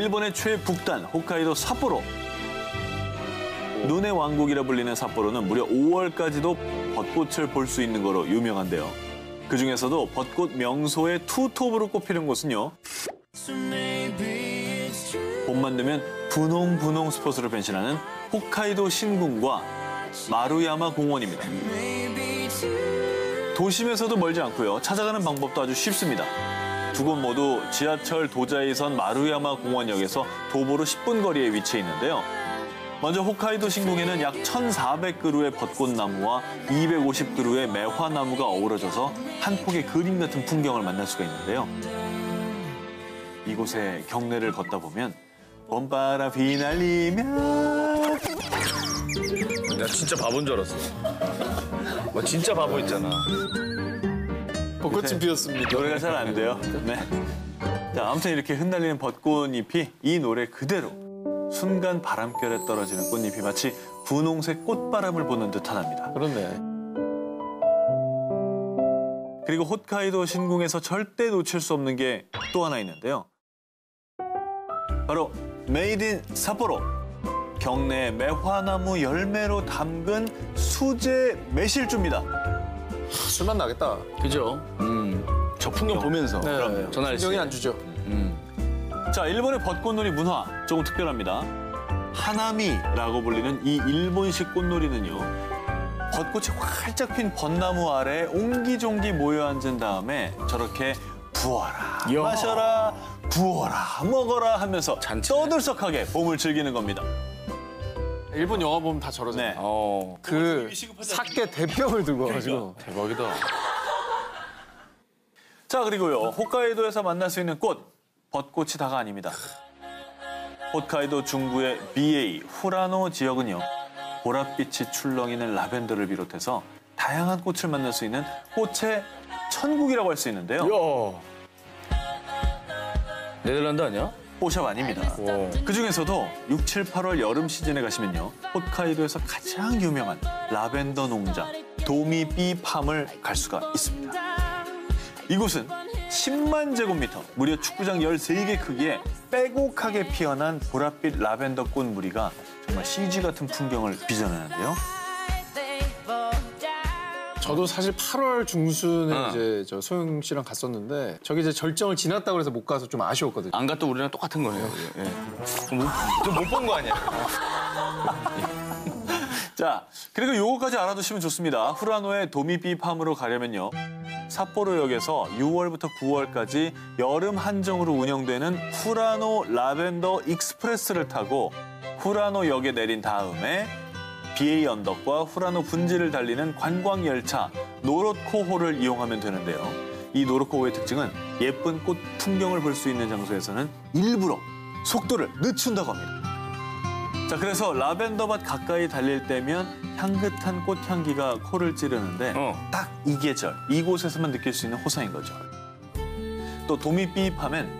일본의 최북단 홋카이도 삿포로. 눈의 왕국이라 불리는 삿포로는 무려 5월까지도 벚꽃을 볼 수 있는 거로 유명한데요. 그 중에서도 벚꽃 명소의 투톱으로 꼽히는 곳은요. 봄만 되면 분홍분홍 스포츠로 변신하는 홋카이도 신궁과 마루야마 공원입니다. 도심에서도 멀지 않고요. 찾아가는 방법도 아주 쉽습니다. 두 곳 모두 지하철 도자이선 마루야마 공원역에서 도보로 10분 거리에 위치해 있는데요. 먼저 홋카이도 신궁에는 약 1,400그루의 벚꽃나무와 250그루의 매화나무가 어우러져서 한 폭의 그림 같은 풍경을 만날 수가 있는데요. 이곳에 경내를 걷다 보면 봄바람 휘날리며 나 진짜 바본 줄 알았어. 뭐 진짜 바보 있잖아. 벚꽃이 피었습니다. 노래가 잘 안 돼요. 네. 자, 아무튼 이렇게 흩날리는 벚꽃잎이 이 노래 그대로 순간 바람결에 떨어지는 꽃잎이 마치 분홍색 꽃바람을 보는 듯 하답니다. 그렇네. 그리고 홋카이도 신궁에서 절대 놓칠 수 없는 게 또 하나 있는데요. 바로 메이드 인 삿포로. 경내 매화나무 열매로 담근 수제 매실주입니다. 술만 나겠다. 그죠? 음. 저 풍경 보면서. 네. 그럼요. 전화를 신경이 안 주죠. 자, 일본의 벚꽃놀이 문화 조금 특별합니다. 하나미라고 불리는 이 일본식 꽃놀이는요. 벚꽃이 활짝 핀 벚나무 아래 옹기종기 모여 앉은 다음에 저렇게 부어라, 이야. 마셔라, 부어라, 먹어라 하면서 잔치네. 떠들썩하게 봄을 즐기는 겁니다. 일본 영화 보면 다 저러잖아. 네. 어. 그 사케 대병을 들고 와가지고. 대박이다. 자, 그리고요. 홋카이도에서 만날 수 있는 꽃, 벚꽃이 다가 아닙니다. 홋카이도 중부의 BA, 후라노 지역은요. 보랏빛이 출렁이는 라벤더를 비롯해서 다양한 꽃을 만날 수 있는 꽃의 천국이라고 할 수 있는데요. 야. 네덜란드 아니야? 뽀샵 아닙니다. 와. 그 중에서도 6, 7, 8월 여름 시즌에 가시면요. 홋카이도에서 가장 유명한 라벤더 농장 도미 비 팜을 갈 수가 있습니다. 이곳은 10만 제곱미터, 무려 축구장 13개 크기에 빼곡하게 피어난 보랏빛 라벤더 꽃 무리가 정말 CG 같은 풍경을 빚어내는데요. 저도 사실 8월 중순에 어. 이제 저 소영 씨랑 갔었는데 저기 이제 절정을 지났다고 해서 못 가서 좀 아쉬웠거든요. 안 갔다 우리랑 똑같은 거네요. 예. 좀못 본 거 아니야? 자, 그리고 요거까지 알아두시면 좋습니다. 후라노의 도미비 팜으로 가려면요. 삿포로역에서 6월부터 9월까지 여름 한정으로 운영되는 후라노 라벤더 익스프레스를 타고 후라노역에 내린 다음에 BA 언덕과 후라노 분지를 달리는 관광 열차 노롯코호를 이용하면 되는데요. 이 노롯코호의 특징은 예쁜 꽃 풍경을 볼 수 있는 장소에서는 일부러 속도를 늦춘다고 합니다. 자, 그래서 라벤더밭 가까이 달릴 때면 향긋한 꽃향기가 코를 찌르는데 어. 딱이 계절, 이곳에서만 느낄 수 있는 호사인 거죠. 또 도미비팜엔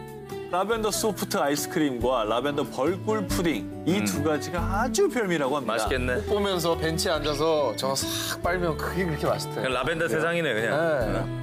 라벤더 소프트 아이스크림과 라벤더 벌꿀 푸딩 이두 음. 가지가 아주 별미라고 합니다. 맛있겠네. 보면서 벤치에 앉아서 저거 싹 빨면 그게 그렇게 맛있대. 그냥 라벤더 세상이네 그냥. 네. 음.